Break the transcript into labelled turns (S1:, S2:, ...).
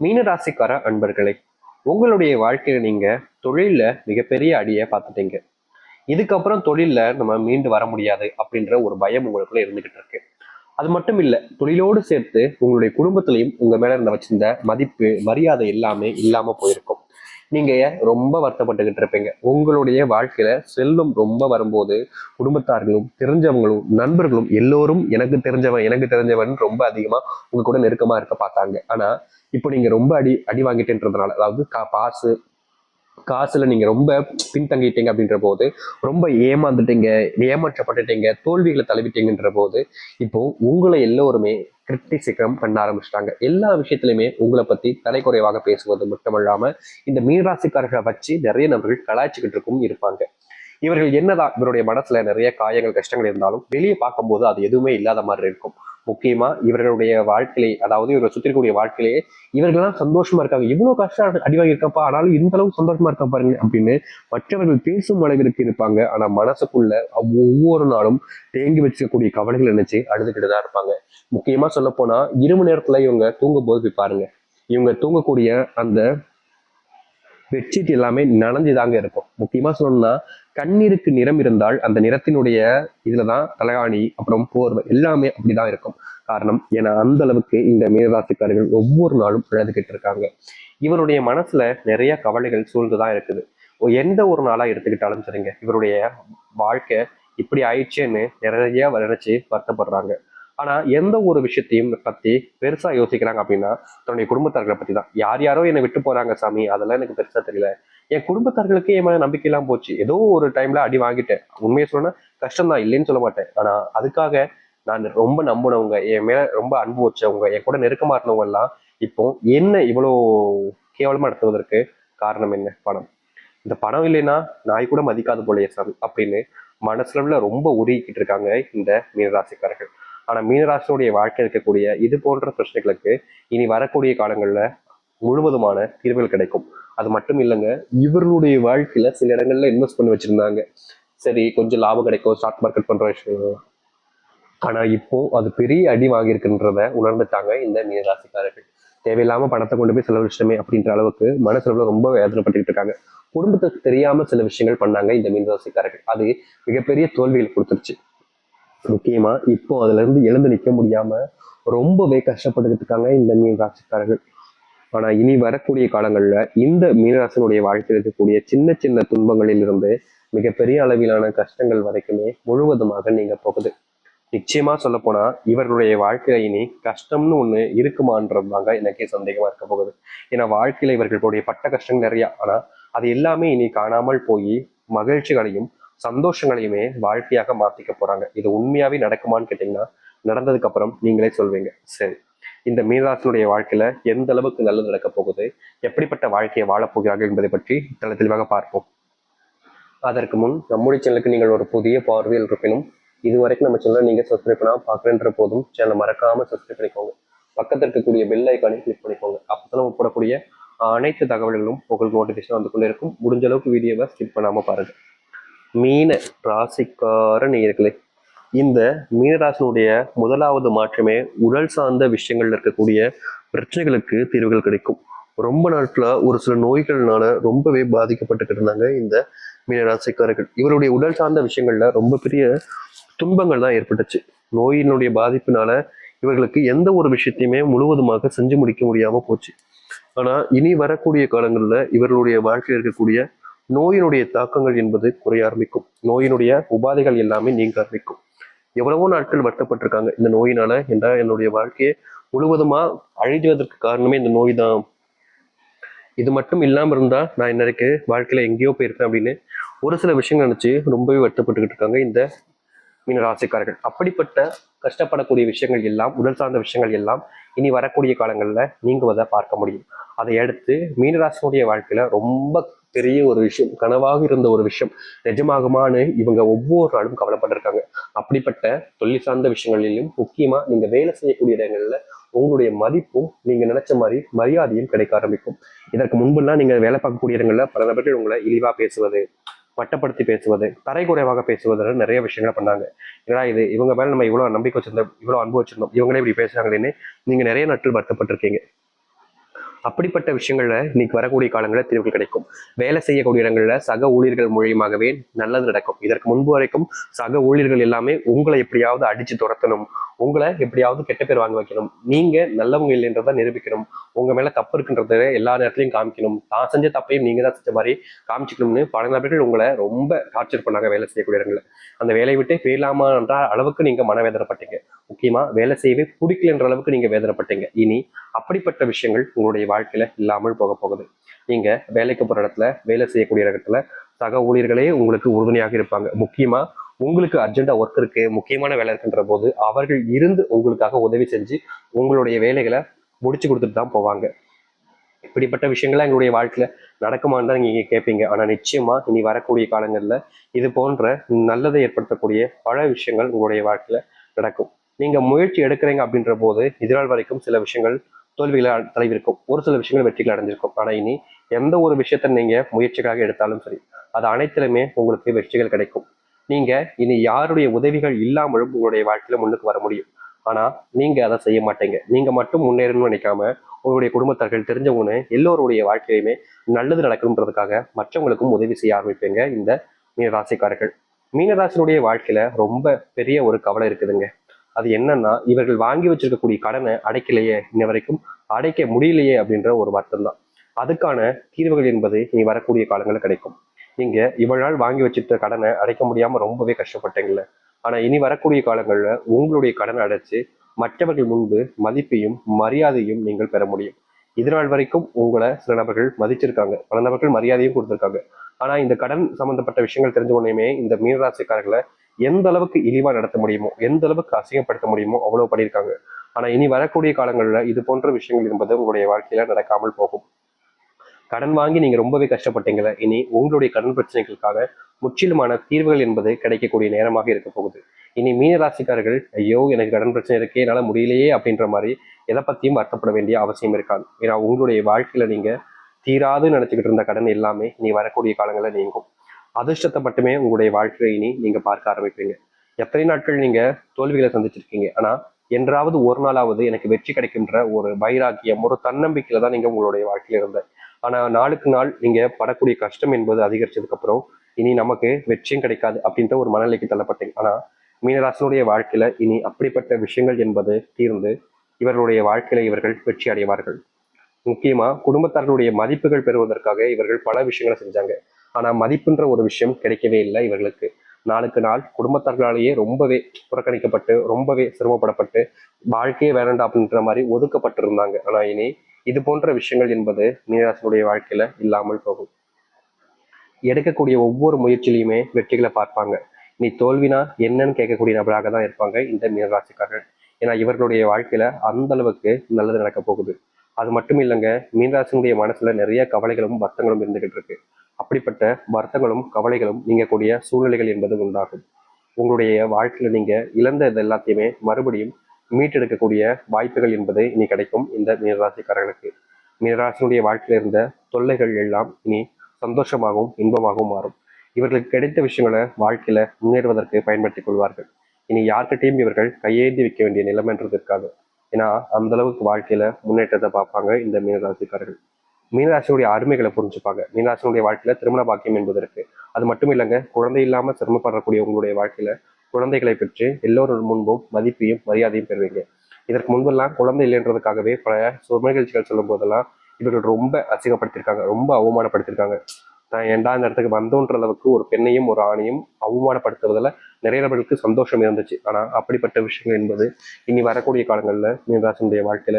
S1: மீனராசிக்கார அன்பர்களே உங்களுடைய வாழ்க்கையில நீங்க தொழில்ல மிகப்பெரிய அடியை பார்த்துட்டீங்க. இதுக்கப்புறம் தொழில்ல நம்ம மீண்டு வர முடியாது அப்படின்ற ஒரு பயம் உங்களுக்குள்ள இருந்துகிட்டு இருக்கு. அது மட்டும் இல்ல தொழிலோடு சேர்த்து உங்களுடைய குடும்பத்திலையும் உங்க மேல இருந்த வச்சிருந்த மதிப்பு மரியாதை எல்லாமே இல்லாம போயிருக்கும். நீங்க ரொம்ப வருத்தப்பட்டுக்கிட்டு இருப்பீங்க. உங்களுடைய வாழ்க்கையில செல்வம் ரொம்ப வரும்போது குடும்பத்தார்களும் தெரிஞ்சவங்களும் நண்பர்களும் எல்லோரும் எனக்கு தெரிஞ்சவன் எனக்கு தெரிஞ்சவன் ரொம்ப அதிகமா உங்க கூட நெருக்கமா இருக்க பார்த்தாங்க. ஆனா இப்போ நீங்க ரொம்ப அடி அடி வாங்கிட்டேன்றதுனால அதாவது கா- காசு காசுல நீங்க ரொம்ப பின்தங்கிட்டீங்க அப்படின்ற போது ரொம்ப ஏமாந்துட்டீங்க ஏமாற்றப்பட்டுட்டீங்க தோல்விகளை தழுவிட்டீங்கன்ற போது இப்போ உங்களை எல்லோருமே கிரிட்டிசிக்கம் பண்ண ஆரம்பிச்சிட்டாங்க. எல்லா விஷயத்திலுமே உங்களை பத்தி தலைக்குறைவாக பேசுவது மட்டுமல்லாம இந்த மீனராசிக்காரர்களை வச்சு நிறைய நபர்கள் கலாய்ச்சிக்கிட்டு இருக்கும் இருப்பாங்க. இவர்கள் என்னதான் இவருடைய மனசுல நிறைய காயங்கள் கஷ்டங்கள் இருந்தாலும் வெளியே பார்க்கும்போது அது எதுவுமே இல்லாத மாதிரி இருக்கும். முக்கியமா இவர்களுடைய வாழ்க்கையிலே அதாவது இவர்கள் சுத்திருக்கக்கூடிய வாழ்க்கையிலே இவர்கள் தான் சந்தோஷமா இருக்காங்க. இவ்வளவு கஷ்டம் அடி வாங்கியிருக்கப்பா ஆனாலும் இந்த அளவுக்கு சந்தோஷமா இருக்கா பாருங்க அப்படின்னு மற்றவர்கள் பேசும் அளவிற்கு இருப்பாங்க. ஆனா மனசுக்குள்ள ஒவ்வொரு நாளும் தேங்கி வச்சுக்கக்கூடிய கவலைகள் நினைச்சு அழுதுகிட்டு தான் இருப்பாங்க. முக்கியமா சொல்ல போனா இரவு நேரத்துல இவங்க தூங்கும் போது போய் பாருங்க. இவங்க தூங்கக்கூடிய அந்த பெட்ஷீட் எல்லாமே நனைஞ்சுதாங்க இருக்கும். முக்கியமா சொல்லணும்னா கண்ணீருக்கு நிறம் இருந்தால் அந்த நிறத்தினுடைய இதுலதான் தலைகாணி அப்புறம் போர்வை எல்லாமே அப்படிதான் இருக்கும். காரணம் ஏன்னா அந்த அளவுக்கு இந்த மீனராசிக்காரர்கள் ஒவ்வொரு நாளும் இழந்துகிட்டு இருக்காங்க. இவருடைய மனசுல நிறைய கவலைகள் சூழ்ந்துதான் இருக்குது. எந்த ஒரு நாளா எடுத்துக்கிட்டாலும் சரிங்க இவருடைய வாழ்க்கை இப்படி ஆயிடுச்சேன்னு நிறைய நினைச்சு வருத்தப்படுறாங்க. ஆனா எந்த ஒரு விஷயத்தையும் பத்தி பெருசா யோசிக்கிறாங்க அப்படின்னா தன்னுடைய குடும்பத்தார்களை பத்தி தான். யார் யாரோ என்னை விட்டு போறாங்க சாமி அதெல்லாம் எனக்கு பெருசா தெரியல. என் குடும்பத்தார்களுக்கு என் மேலே நம்பிக்கை எல்லாம் போச்சு. ஏதோ ஒரு டைம்ல அடி வாங்கிட்டேன். உண்மையை சொன்னா கஷ்டம் தான் இல்லைன்னு சொல்ல மாட்டேன். ஆனா அதுக்காக நான் ரொம்ப நம்பினவங்க என் மேல ரொம்ப அன்பு வச்சவங்க என் கூட நெருக்கமா இருந்தவங்க எல்லாம் இப்போ என்ன இவ்வளோ கேவலமா நடத்துவதற்கு காரணம் என்ன? பணம். இந்த பணம் இல்லைன்னா நாய் கூட மதிக்காது போலயே சாமி அப்படின்னு மனசுல ரொம்ப உருகிக்கிட்டு இருக்காங்க இந்த மீனராசிக்காரர்கள். ஆனால் மீனராசினுடைய வாழ்க்கை இருக்கக்கூடிய இது போன்ற பிரச்சனைகளுக்கு இனி வரக்கூடிய காலங்களில் முழுவதுமான தீர்வுகள் கிடைக்கும். அது மட்டும் இல்லைங்க இவர்களுடைய வாழ்க்கையில சில இடங்கள்ல இன்வெஸ்ட் பண்ணி வச்சிருந்தாங்க. சரி கொஞ்சம் லாபம் கிடைக்கும் ஸ்டாக் மார்க்கெட் பண்ற விஷயம். ஆனா இப்போ அது பெரிய அடி வாங்கியிருக்குன்றத உணர்ந்துட்டாங்க இந்த மீனராசிக்காரர்கள். தேவையில்லாம பணத்தை கொண்டு போய் செலவழிச்சிட்டமே அப்படின்ற அளவுக்கு மனசுல ரொம்ப வேதனைப்பட்டுக்கிட்டு இருக்காங்க. குடும்பத்துக்கு தெரியாம சில விஷயங்கள் பண்ணாங்க இந்த மீனராசிக்காரர்கள். அது மிகப்பெரிய தோல்விகள் கொடுத்துருச்சு. முக்கியமா இப்போ அதுல இருந்து எழுந்து நிக்க முடியாம ரொம்பவே கஷ்டப்பட்டுக்கிட்டு இருக்காங்க இந்த மீனராசிக்காரர்கள் ஆனா இனி வரக்கூடிய காலங்கள்ல இந்த மீனராசனுடைய வாழ்க்கையில் இருக்கக்கூடிய சின்ன சின்ன துன்பங்களில் இருந்து மிகப்பெரிய அளவிலான கஷ்டங்கள் வரைக்குமே முழுவதுமாக நீங்க போகுது. நிச்சயமா சொல்லப்போனால் இவர்களுடைய வாழ்க்கையில இனி கஷ்டம்னு ஒண்ணு இருக்குமான்றது தாங்க எனக்கே சந்தேகமா இருக்க போகுது. ஏன்னா வாழ்க்கையில இவர்களுடைய பட்ட கஷ்டங்கள் நிறையா. ஆனா அது எல்லாமே இனி காணாமல் போய் மகிழ்ச்சிகளையும் சந்தோஷங்களையுமே வாழ்க்கையாக மாற்றிக்க போறாங்க. இது உண்மையாவே நடக்குமான்னு கேட்டீங்கன்னா நடந்ததுக்கு அப்புறம் நீங்களே சொல்வீங்க. சரி. இந்த மீனராசினுடைய வாழ்க்கையில எந்த அளவுக்கு நல்லது நடக்க போகுது? எப்படிப்பட்ட வாழ்க்கையை வாழப் போகிறார்கள் என்பதை பற்றி தலை தெளிவாக பார்ப்போம். அதற்கு முன் நம்முடைய சேனலுக்கு நீங்கள் ஒரு புதிய பார்வையில் இருப்பினும் இது வரைக்கும் நம்ம சேனலை நீங்க சப்ஸ்கிரைப் பண்ணால் பார்க்குறேன்ற போதும் சேனலை மறக்காம சப்ஸ்கிரைப் பண்ணிக்கோங்க. பக்கத்தில் இருக்கக்கூடிய பெல் ஐக்கானை கிளிக் பண்ணிக்கோங்க. அப்பதான் நம்ம போடக்கூடிய அனைத்து தகவல்களும் உங்களுக்கு நோட்டிஃபிகேஷன் வந்து கொண்டே இருக்கும். முடிஞ்ச அளவுக்கு வீடியோவை ஸ்கிப் பண்ணாமல் பாருங்கள் மீன ராசிக்கார நேயர்களே இந்த மீனராசினுடைய முதலாவது மாற்றமே உடல் சார்ந்த விஷயங்கள்ல இருக்கக்கூடிய பிரச்சனைகளுக்கு தீர்வுகள் கிடைக்கும். ரொம்ப நாட்கள ஒரு சில நோய்கள்னால ரொம்பவே பாதிக்கப்பட்டுக்கிட்டு இருந்தாங்க இந்த மீனராசிக்காரர்கள் இவருடைய உடல் சார்ந்த விஷயங்கள்ல ரொம்ப பெரிய துன்பங்கள் தான் ஏற்பட்டுச்சு. நோயினுடைய பாதிப்பினால இவர்களுக்கு எந்த ஒரு விஷயத்தையுமே முழுவதுமாக செஞ்சு முடிக்க முடியாம போச்சு. ஆனா இனி வரக்கூடிய காலங்களில் இவர்களுடைய வாழ்க்கையில் இருக்கக்கூடிய நோயினுடைய தாக்கங்கள் என்பது குறைய ஆரம்பிக்கும். நோயினுடைய உபாதைகள் எல்லாமே நீங்க ஆரம்பிக்கும். எவ்வளவோ நாட்கள் வருத்தப்பட்டிருக்காங்க இந்த நோயினால. என்றால் என்னுடைய வாழ்க்கையை முழுவதுமா அழிஞ்சுவதற்கு காரணமே இந்த நோய் தான் இது மட்டும் இல்லாமல் இருந்தா நான் இன்னைக்கு வாழ்க்கையில எங்கேயோ போயிருக்கேன் அப்படின்னு ஒரு சில விஷயங்கள் நினைச்சு ரொம்பவே வருத்தப்பட்டுக்கிட்டு இருக்காங்க இந்த மீனராசிக்காரர்கள் அப்படிப்பட்ட கஷ்டப்படக்கூடிய விஷயங்கள் எல்லாம் உடல் சார்ந்த விஷயங்கள் எல்லாம் இனி வரக்கூடிய காலங்களில் நீங்குவதை பார்க்க முடியும். அதை அடுத்து மீனராசினுடைய வாழ்க்கையில ரொம்ப பெரிய ஒரு விஷயம் கனவாக இருந்த ஒரு விஷயம். நிஜமாகுமான்னு இவங்க ஒவ்வொரு நாளும் கவலைப்பட்டிருக்காங்க. அப்படிப்பட்ட தொழில் சார்ந்த விஷயங்களிலும் முக்கியமா நீங்க வேலை செய்யக்கூடிய இடங்கள்ல உங்களுடைய மதிப்பும் நீங்க நினைச்ச மாதிரி மரியாதையும் கிடைக்க ஆரம்பிக்கும். இதற்கு முன்பெல்லாம் நீங்க வேலை பார்க்கக்கூடிய இடங்கள்ல பல நபர்கள் உங்களை இழிவா பேசுவது வட்டப்படுத்தி பேசுவது தரைக்குறைவாக பேசுவது நிறைய விஷயங்களை பண்ணாங்க. ஏன்னா இது? இவங்க மேலே நம்ம இவ்வளோ நம்பிக்கை வச்சிருந்தோம் இவ்வளோ அனுபவிச்சிருந்தோம் இவங்களே இப்படி பேசுறாங்களேன்னு நீங்க நிறைய நாட்கள் வருத்தப்பட்டிருக்கீங்க. அப்படிப்பட்ட விஷயங்கள்ல இன்னைக்கு வரக்கூடிய காலங்களில் தீர்வுகள் கிடைக்கும். வேலை செய்யக்கூடிய இடங்கள்ல சக ஊழியர்கள் மூலியமாகவே நல்லது நடக்கும். இதற்கு முன்பு வரைக்கும் சக ஊழியர்கள் எல்லாமே உங்களை எப்படியாவது அடிச்சு துரத்தணும். உங்களை எப்படியாவது கெட்ட பேர் வாங்க வைக்கணும். நீங்க நல்லவங்க இல்லைன்றதை நிரூபிக்கணும். உங்க மேல தப்பு இருக்குன்றத எல்லா நேரத்திலையும் காமிக்கணும். தான் செஞ்ச தப்பையும் நீங்க தான் செஞ்ச மாதிரி காமிச்சிக்கணும்னு பல நபர்கள் உங்களை ரொம்ப டார்ச்சர் பண்ணாங்க வேலை செய்யக்கூடிய இடங்கள்ல. அந்த வேலையை விட்டு போயிடலாமான்ற அளவுக்கு நீங்க மனவேதனைப்பட்டீங்க. முக்கியமா வேலை செய்யவே பிடிக்கலன்ற அளவுக்கு நீங்க வேதனைப்பட்டீங்க. இனி அப்படிப்பட்ட விஷயங்கள் உங்களுடைய வாழ்க்கையில இல்லாமல் போக போகுது. நீங்க வேலைக்கு போற இடத்துல வேலை செய்யக்கூடிய இடத்துல சக ஊழியர்களே உங்களுக்கு உறுதுணையாக இருப்பாங்க. முக்கியமா உங்களுக்கு அர்ஜென்ட்டாக ஒர்க் இருக்கு முக்கியமான வேலை இருக்குன்ற போது அவர்கள் இருந்து உங்களுக்காக உதவி செஞ்சு உங்களுடைய வேலைகளை முடிச்சு கொடுத்துட்டு தான் போவாங்க. இப்படிப்பட்ட விஷயங்கள்லாம் எங்களுடைய வாழ்க்கையில நடக்குமான்னு தான் நீங்க கேட்பீங்க ஆனா நிச்சயமா இனி வரக்கூடிய காலங்கள்ல இது போன்ற நல்லதை ஏற்படுத்தக்கூடிய பல விஷயங்கள் உங்களுடைய வாழ்க்கையில நடக்கும். நீங்க முயற்சி எடுக்கிறீங்க அப்படின்ற போது இதனால் வரைக்கும் சில விஷயங்கள் தோல்விகளை தலைவிருக்கும். ஒரு சில விஷயங்கள் வெற்றிகள் அடைஞ்சிருக்கும். ஆனா இனி எந்த ஒரு விஷயத்த நீங்க முயற்சிக்காக எடுத்தாலும் சரி அது அனைத்திலுமே உங்களுக்கு வெற்றிகள் கிடைக்கும். நீங்க இனி யாருடைய உதவிகள் இல்லாமலும் உங்களுடைய வாழ்க்கையில முன்னுக்கு வர முடியும். ஆனா நீங்க அதை செய்ய மாட்டீங்க. நீங்க மட்டும் முன்னேறணும்னு நினைக்காம உங்களுடைய குடும்பத்தார்கள் தெரிஞ்சவங்கன்னு எல்லோருடைய வாழ்க்கையுமே நல்லது நடக்கணுன்றதுக்காக மற்றவங்களுக்கும் உதவி செய்ய ஆரம்பிப்பீங்க இந்த மீனராசிக்காரர்கள். மீனராசினுடைய வாழ்க்கையில ரொம்ப பெரிய ஒரு கவலை இருக்குதுங்க. அது என்னன்னா இவர்கள் வாங்கி வச்சிருக்கக்கூடிய கடனை அடைக்கலையே இன்ன வரைக்கும் அடைக்க முடியலையே அப்படின்ற ஒரு வருத்தம் தான் அதுக்கான தீர்வுகள் என்பது இனி வரக்கூடிய காலங்களில் கிடைக்கும். நீங்க இவ்வளவு நாள் வாங்கி வச்சிருக்க கடனை அடைக்க முடியாம ரொம்பவே கஷ்டப்பட்டீங்கல்ல. ஆனா இனி வரக்கூடிய காலங்கள்ல உங்களுடைய கடனை அடைச்சு மற்றவர்கள் முன்பு மதிப்பையும் மரியாதையும் நீங்கள் பெற முடியும். இதனால் வரைக்கும் உங்களை சில நபர்கள் மதிச்சிருக்காங்க. பல நபர்கள் மரியாதையும் கொடுத்திருக்காங்க. ஆனா இந்த கடன் சம்பந்தப்பட்ட விஷயங்கள் தெரிஞ்ச உடனேயுமே இந்த மீனராசிக்காரர்களை எந்த அளவுக்கு இழிவா நடத்த முடியுமோ எந்த அளவுக்கு அசிங்கப்படுத்த முடியுமோ அவ்வளவு பண்ணியிருக்காங்க. ஆனா இனி வரக்கூடிய காலங்கள்ல இது போன்ற விஷயங்கள் என்பது உங்களுடைய வாழ்க்கையில நடக்காமல் போகும். கடன் வாங்கி நீங்க ரொம்பவே கஷ்டப்பட்டீங்களே இனி உங்களுடைய கடன் பிரச்சனைகளுக்காக முற்றிலுமான தீர்வுகள் என்பது கிடைக்கக்கூடிய நேரமாக இருக்க போகுது. இனி மீனராசிக்காரர்கள் ஐயோ எனக்கு கடன் பிரச்சனை இருக்கே என்னால முடியலையே அப்படின்ற மாதிரி எதை பத்தியும் வருத்தப்பட வேண்டிய அவசியம் இருக்காது. ஏன்னா உங்களுடைய வாழ்க்கையில நீங்க தீராது நினைச்சுக்கிட்டு இருந்த கடன் எல்லாமே இனி வரக்கூடிய காலங்களில் நீங்கும். அதிர்ஷ்டத்தை மட்டுமே உங்களுடைய வாழ்க்கையை இனி நீங்க பார்க்க ஆரம்பிப்பீங்க எத்தனை நாட்கள் நீங்க தோல்விகளை சந்திச்சிருக்கீங்க. ஆனா என்றாவது ஒரு நாளாவது எனக்கு வெற்றி கிடைக்கின்ற ஒரு வைராக்கியம் ஒரு தன்னம்பிக்கையில தான் நீங்க உங்களுடைய வாழ்க்கையில இருந்த. ஆனா நாளுக்கு நாள் நீங்க படக்கூடிய கஷ்டம் என்பது அதிகரிச்சதுக்கு அப்புறம் இனி நமக்கு வெற்றியும் கிடைக்காது அப்படின்ற ஒரு மனநிலைக்கு தள்ளப்பட்டீங்க ஆனா மீனராசனுடைய வாழ்க்கையில இனி அப்படிப்பட்ட விஷயங்கள் என்பது தீர்ந்து இவர்களுடைய வாழ்க்கையில இவர்கள் வெற்றி அடைவார்கள். முக்கியமா குடும்பத்தார்களுடைய மதிப்புகள் பெறுவதற்காக இவர்கள் பல விஷயங்களை செஞ்சாங்க. ஆனா மதிப்புன்ற ஒரு விஷயம் கிடைக்கவே இல்லை இவர்களுக்கு. நாளுக்கு நாள் குடும்பத்தார்களாலேயே ரொம்பவே புறக்கணிக்கப்பட்டு ரொம்பவே சிரமப்படப்பட்டு வாழ்க்கையே வேண்டாம் அப்படின்ற மாதிரி ஒதுக்கப்பட்டிருந்தாங்க. ஆனா இனி இது போன்ற விஷயங்கள் என்பது மீனராசனுடைய வாழ்க்கையில இல்லாமல் போகும். எடுக்கக்கூடிய ஒவ்வொரு முயற்சியிலையுமே வெற்றிகளை பார்ப்பாங்க. நீ தோல்வினா என்னன்னு கேட்கக்கூடிய நபராக தான் இருப்பாங்க இந்த மீனராசிக்காரர்கள். ஏன்னா இவர்களுடைய வாழ்க்கையில அந்த அளவுக்கு நல்லது நடக்க போகுது. அது மட்டும் இல்லைங்க மீனராசினுடைய மனசுல நிறைய கவலைகளும் வருத்தங்களும் இருந்துகிட்டு இருக்கு. அப்படிப்பட்ட வருத்தங்களும் கவலைகளும் நீங்கக்கூடிய சூழ்நிலைகள் என்பது உண்டாகும். உங்களுடைய வாழ்க்கையில நீங்க இழந்த இது எல்லாத்தையுமே மறுபடியும் மீட்டெடுக்கக்கூடிய வாய்ப்புகள் என்பது இனி கிடைக்கும் இந்த மீனராசிக்காரர்களுக்கு. மீனராசினுடைய வாழ்க்கையில இருந்த தொல்லைகள் எல்லாம் இனி சந்தோஷமாகவும் இன்பமாகவும் மாறும். இவர்களுக்கு கிடைத்த விஷயங்களை வாழ்க்கையில முன்னேறுவதற்கு பயன்படுத்திக் கொள்வார்கள். இனி யார்கிட்டையும் இவர்கள் கையேந்தி வைக்க வேண்டிய நிலைமைன்றது இருக்காது ஏன்னா அந்த அளவுக்கு வாழ்க்கையில முன்னேற்றத்தை பார்ப்பாங்க இந்த மீனராசிக்காரர்கள். மீனராசினுடைய அருமைகளை புரிஞ்சுப்பாங்க. மீனராசினுடைய வாழ்க்கையில திருமண பாக்கியம் என்பது இருக்கு. அது மட்டும் இல்லைங்க குழந்தை இல்லாம சிரமப்படக்கூடிய உங்களுடைய வாழ்க்கையில குழந்தைகளை பெற்று எல்லோரும் முன்பும் மதிப்பையும் மரியாதையும் பெறுவீங்க. இதற்கு முன்பெல்லாம் குழந்தை இல்லைன்றதுக்காகவே பல சும நிகழ்ச்சிகள் சொல்லும் போதெல்லாம் இவர்கள் ரொம்ப அசிங்கப்படுத்தியிருக்காங்க ரொம்ப அவமானப்படுத்தியிருக்காங்க. தான் ஏண்டா இந்த இடத்துக்கு வந்தோன்ற அளவுக்கு ஒரு பெண்ணையும் ஒரு ஆணையும் அவமானப்படுத்துவதில் நிறைய நபர்களுக்கு சந்தோஷம் இருந்துச்சு. ஆனால் அப்படிப்பட்ட விஷயங்கள் என்பது இனி வரக்கூடிய காலங்களில் மீனராசனுடைய வாழ்க்கையில